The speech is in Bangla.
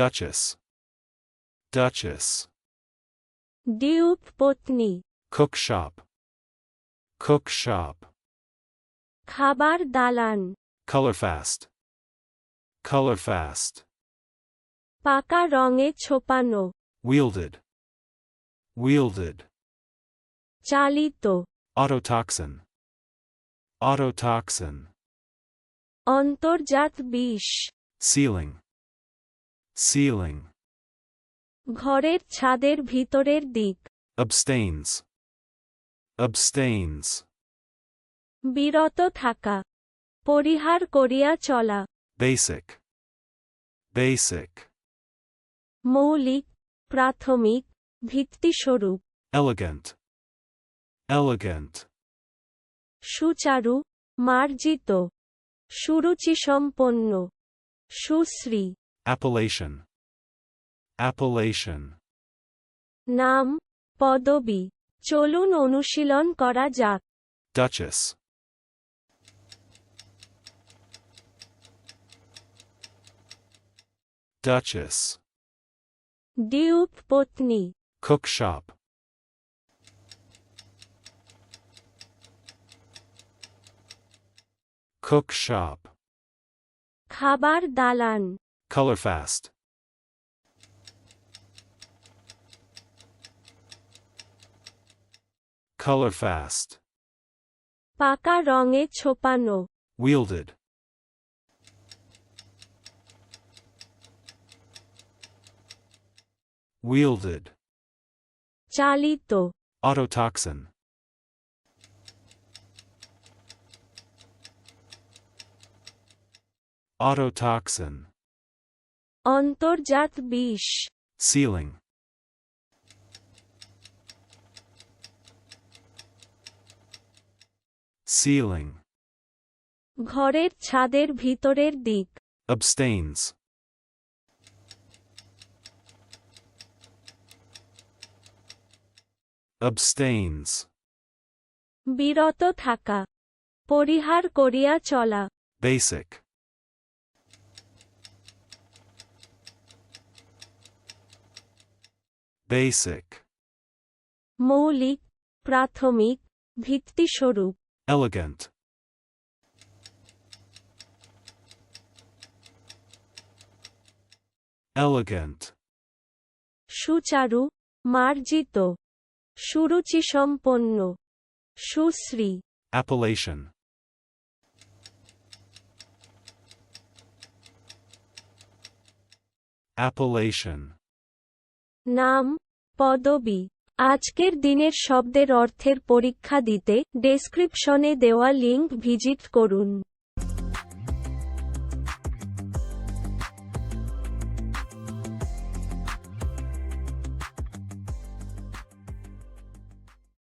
Duchess. Duchess. ডিউক পত্নী Cook shop. Cook shop. খাবার দালান Color fast. Color fast. পাকা রঙে ছোপানো Wielded. Wielded. চালিত Autotoxin. Autotoxin. অন্তর্জাত বিষ Ceiling. Ceiling. ঘরের ছাদের ভিতরের দিক Abstains. Abstains. বিরত থাকা পরিহার করিয়া চলা Basic. Basic. মৌলিক প্রাথমিক ভিত্তিস্বরূপ Elegant. Elegant. সুচারু মার্জিত সুরুচিসম্পন্ন সুশ্রী Appellation. Appellation. নাম পদবি চলুন অনুশীলন করা যাক Duchess. Duchess. ডিউক পত্নী Cook shop. Cook shop. খাবার দালান Color fast. Color fast. পাকা রঙে ছোপানো Wielded. Wielded. চালিত Autotoxin. Autotoxin. অন্তর্জাত বিষ। সিলিং সিলিং ঘরের ছাদের ভিতরের দিক। অবস্টেইনস অবস্টেইনস বিরত থাকা। পরিহার করিয়া চলা। Basic Basic. মৌলিক প্রাথমিক ভিত্তিস্বরূপ Elegant. Elegant. সুচারু মার্জিত সুরুচিসম্পন্ন সুশ্রী Appellation. Appellation. নাম পদবি। আজকের দিনের শব্দের অর্থের পরীক্ষা দিতে ডেসক্রিপশনে দেওয়া লিঙ্ক ভিজিট করুন।